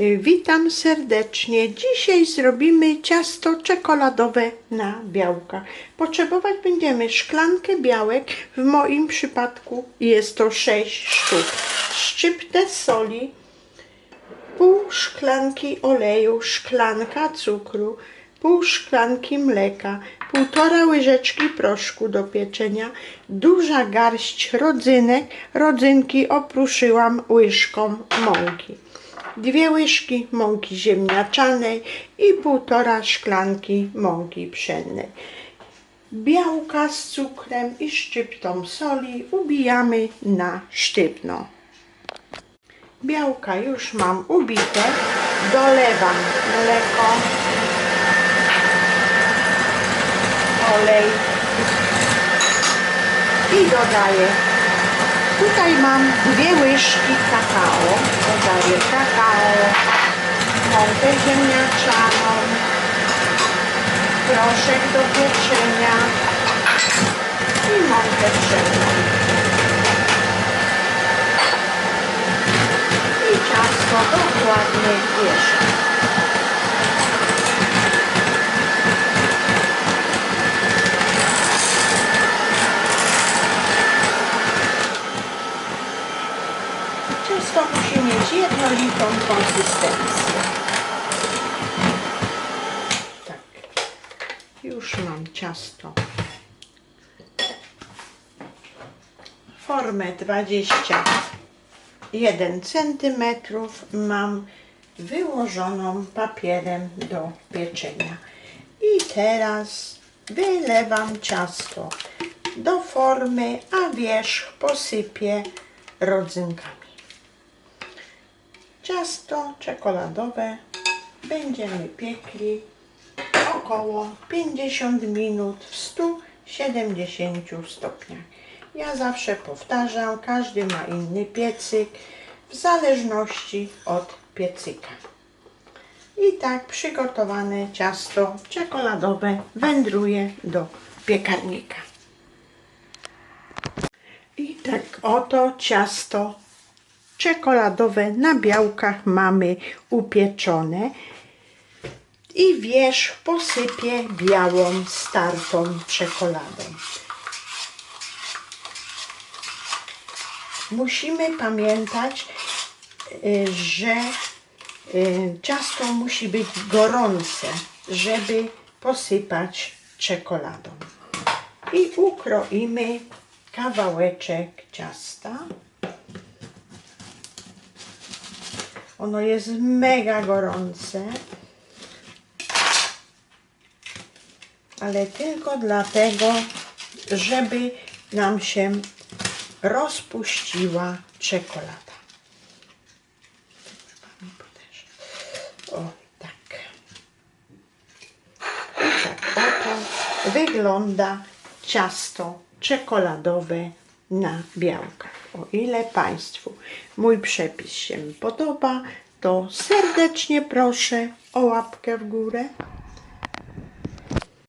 Y, Witam serdecznie. Dzisiaj zrobimy ciasto czekoladowe na białkach. Potrzebować będziemy szklankę białek. W moim przypadku jest to 6 sztuk. Szczyptę soli, pół szklanki oleju, szklanka cukru, pół szklanki mleka, półtora łyżeczki proszku do pieczenia, duża garść rodzynek. Rodzynki opruszyłam łyżką mąki. Dwie łyżki mąki ziemniaczanej i półtora szklanki mąki pszennej. Białka z cukrem i szczyptą soli ubijamy na sztywno. Białka już mam ubite. Dolewam mleko, olej i dodaję. Tutaj mam dwie łyżki kakao. Dodaję kakao, mąkę ziemniaczaną, proszek do pieczenia i mąkę pszenną. i ciasto dokładnie mieszam. Ciasto musi mieć jednolitą konsystencję. Tak. Już mam ciasto. Formę 20 1 cm mam wyłożoną papierem do pieczenia. I teraz wylewam ciasto do formy, a wierzch posypię rodzynkami. Ciasto czekoladowe będziemy piekli około 50 minut w 170 stopniach. Ja zawsze powtarzam, każdy ma inny piecyk w zależności od piecyka. I tak przygotowane ciasto czekoladowe wędruje do piekarnika. I tak oto ciasto czekoladowe na białkach mamy upieczone i wierzch posypię białą startą czekoladą. Musimy pamiętać, y, że y, ciasto musi być gorące, żeby posypać czekoladą. I ukroimy kawałeczek ciasta. Ono jest mega gorące, ale tylko dlatego, żeby nam się rozpuściła czekolada. O, tak. I tak oto wygląda ciasto czekoladowe na białkach. O ile Państwu mój przepis się podoba, to serdecznie proszę o łapkę w górę